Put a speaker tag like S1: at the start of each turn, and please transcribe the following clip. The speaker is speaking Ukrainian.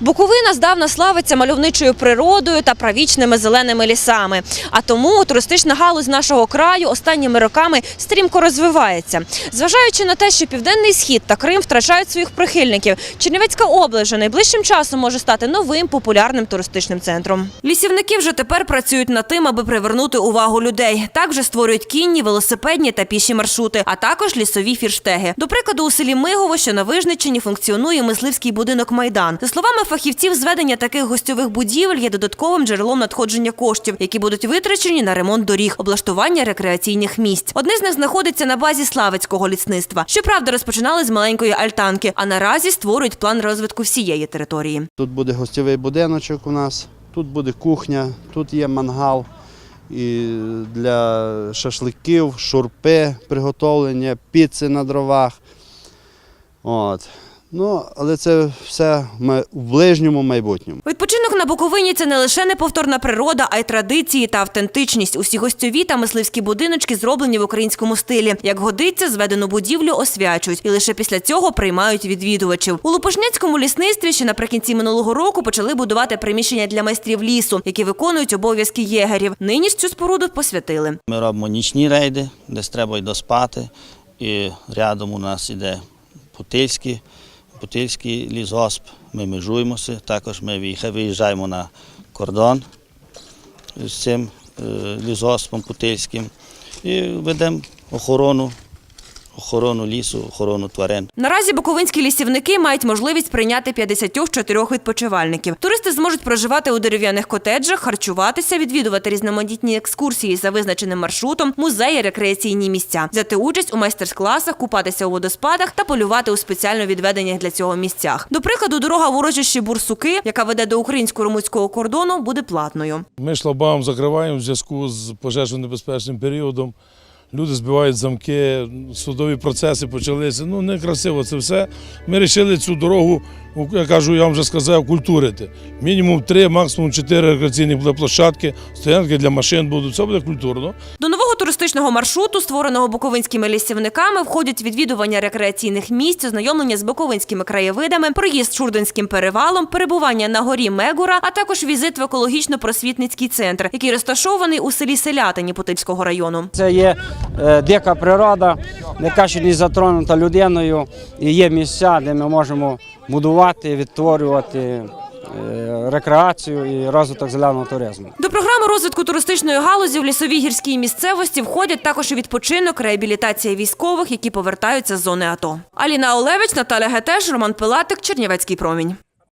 S1: Буковина здавна славиться мальовничою природою та правічними зеленими лісами. А тому туристична галузь нашого краю останніми роками стрімко розвивається. Зважаючи на те, що південний схід та Крим втрачають своїх прихильників, Чернівецька область найближчим часом може стати новим популярним туристичним центром. Лісівники вже тепер працюють над тим, аби привернути увагу людей. Так вже створюють кінні, велосипедні та піші маршрути, а також лісові фірштеги. До прикладу, у селі Мигово, що на Вижниччині, функціонує мисливський будинок Майдан. За словами фахівців, зведення таких гостьових будівель є додатковим джерелом надходження коштів, які будуть витрачені на ремонт доріг, облаштування рекреаційних місць. Одне з них знаходиться на базі Славицького лісництва. Щоправда, розпочинали з маленької альтанки, а наразі створюють план розвитку всієї території.
S2: Тут буде гостєвий будиночок у нас, тут буде кухня, тут є мангал і для шашликів, шурпи, приготовлення, піци на дровах. От. Ну, але це все в ближньому майбутньому.
S1: Відпочинок на Буковині це не лише неповторна природа, а й традиції та автентичність. Усі гостьові та мисливські будиночки зроблені в українському стилі. Як годиться, зведену будівлю освячують і лише після цього приймають відвідувачів. У Лупошняцькому лісництві ще наприкінці минулого року почали будувати приміщення для майстрів лісу, які виконують обов'язки єгерів. Нині ж цю споруду посвятили.
S3: Ми робимо нічні рейди, десь треба й доспати. І рядом у нас іде Путильський, Путильський лісгосп. Ми межуємося. Також ми виїжджаємо на кордон з цим е, лісгоспом Путильським і ведемо охорону, охорону лісу, охорону тварин.
S1: Наразі буковинські лісівники мають можливість прийняти 54 відпочивальників. Туристи зможуть проживати у дерев'яних котеджах, харчуватися, відвідувати різноманітні екскурсії за визначеним маршрутом, музеї, рекреаційні місця, взяти участь у майстер-класах, купатися у водоспадах та полювати у спеціально відведених для цього місцях. До прикладу, дорога в урочищі Бурсуки, яка веде до українсько-румунського кордону, буде платною.
S4: Ми шлагбаум закриваємо в зв'язку з пожежно-небезпечним періодом. Люди збивають замки, судові процеси почалися. Ну, некрасиво це все. Ми вирішили цю дорогу, я кажу, я вам вже сказав, культурити. Мінімум три, максимум чотири рекреаційні площадки, стоянки для машин будуть. Це буде культурно.
S1: Туристичного маршруту, створеного буковинськими лісівниками, входять відвідування рекреаційних місць, ознайомлення з буковинськими краєвидами, проїзд Шурдинським перевалом, перебування на горі Мегура, а також візит в екологічно-просвітницький центр, який розташований у селі Селятині Путильського району.
S5: Це є е, дика природа, яка ще не затронута людиною, і є місця, де ми можемо будувати, відтворювати е, рекреацію і розвиток зеленого туризму.
S1: До програми розвитку туристичної галузі в лісовій гірській місцевості входять також і відпочинок, реабілітація військових, які повертаються з зони АТО. Аліна Олевич, Наталя Гетеш, Роман Пилатик, Чернівецький промінь.